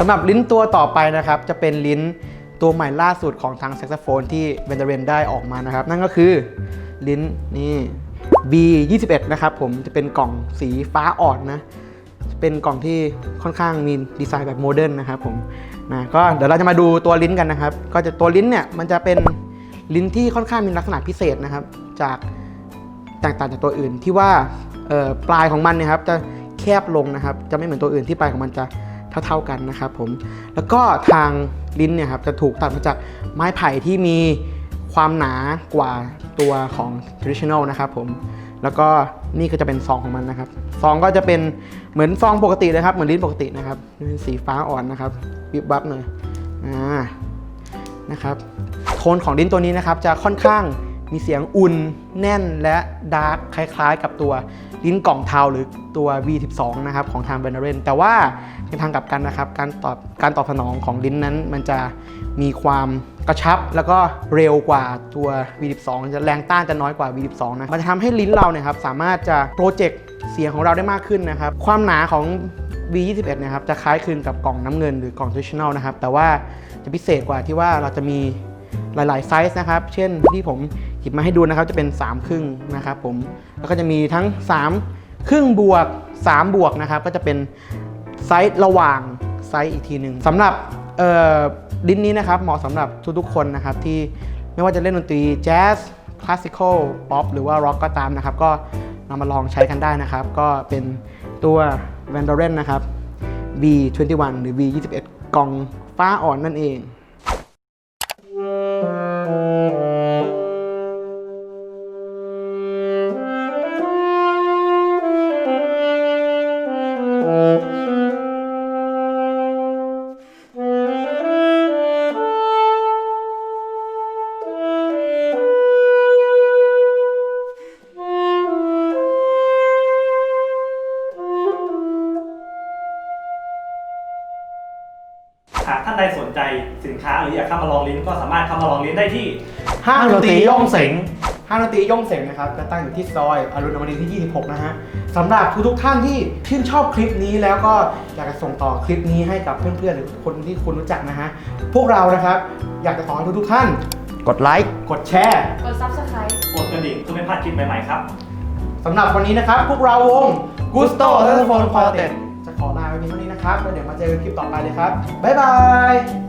สำหรับลิ้นตัวต่อไปนะครับ จะเป็นลิ้นตัวใหม่ล่าสุดของทางแซกโซโฟนที่เวนเดเรนได้ออกมานะครับ นั่นก็คือลิ้นนี่ B21 นะครับผมจะเป็นกล่องสีฟ้าอ่อนนะเป็นกล่องที่ค่อนข้างมีดีไซน์แบบโมเดิร์นนะครับผมนะก็เดี๋ยวเราจะมาดูตัวลิ้นกันนะครับ ก็จะตัวลิ้นเนี่ยมันจะเป็นลิ้นที่ค่อนข้างมีลักษณะพิเศษนะครับ จาก แตกต่างจากตัวอื่นที่ว่าปลายของมันนี่ยครับจะแคบลงนะครับ จะไม่เหมือนตัวอื่นที่ปลายของมันจะเท่าๆกันนะครับผมแล้วก็ทางลิ้นเนี่ยครับจะถูกตัดมาจากไม้ไผ่ที่มีความหนากว่าตัวของ traditional นะครับผมแล้วก็นี่ก็จะเป็นซองของมันนะครับซองก็จะเป็นเหมือนซองปกติเลยครับเหมือนลิ้นปกตินะครับเป็นสีฟ้าอ่อนนะครับวิบวับหน่อยอ่านะครับโทนของลิ้นตัวนี้นะครับจะค่อนข้าง มีเสียงอุ่นแน่นและดาร์กคล้ายๆ กับตัวลิ้นกล่องเทาหรือตัว V12 นะครับของทาง b e n เ r e n แต่ว่าในทางกลับกันนะครับ การตอบการตอบสนองของลิ้นนั้น มันจะมีความกระชับแล้วก็เร็วกว่าตัว V12 จะแรงต้านจะน้อยกว่า V12 นะมันจะทำให้ลิ้นเราเนี่ยครับสามารถจะโปรเจกต์เสียงของเราได้มากขึ้นนะครับ ความหนาของ V21 นะครับจะคล้ายคลึงกับกล่องน้ำเงินหรือกล่อง traditional นะครับ แต่ว่าจะพิเศษกว่าที่ว่าเราจะมีหลาย ๆ ไซส์นะครับ เช่นที่ผม หยิบมาให้ดูนะครับจะเป็น 3 ครึ่งนะครับผมแล้วก็จะมีทั้ง 3 ครึ่งบวก 3 บวกนะครับก็จะเป็นไซส์ระหว่างไซส์อีกทีหนึ่งสำหรับเอ่อลิ้นนี้นะครับเหมาะสำหรับทุกๆคนนะครับที่ไม่ว่าจะเล่นดนตรีแจ๊สคลาสสิคอลป๊อปหรือว่าร็อกก็ตามนะครับ ก็นำมาลองใช้กันได้นะครับ ก็เป็นตัว v a n d o r e n นะครับ B21 หรือ B21 กล่องฟ้าอ่อนนั่นเอง หากท่านใดสนใจสินค้าหรืออยากเข้ามาลองลิ้นก็สามารถเข้ามาลองลิ้นได้ที่ ห้างดนตรีย่องเสง ห้างดนตรีย่องเสงนะครับจะตั้งอยู่ที่ซอยอรุณอมรินทร์ที่ 26 นะฮะสำหรับทุกๆท่านที่ชื่นชอบคลิปนี้แล้วก็อยากจะส่งต่อคลิปนี้ให้กับเพื่อนๆหรือคนที่คุณรู้จักนะฮะพวกเรานะครับอยากจะขอให้ทุกๆท่าน กดไลค์ กดแชร์กด subscribe กดกระดิ่งเพื่อไม่พลาดคลิปใหม่ๆครับ สำหรับวันนี้นะครับ พวกเราวง Gusto t e l e p h o n Quartet วันนี้เท่านี้นะครับแล้วเดี๋ยวมาเจอกันคลิปต่อไปเลยครับบ๊ายบาย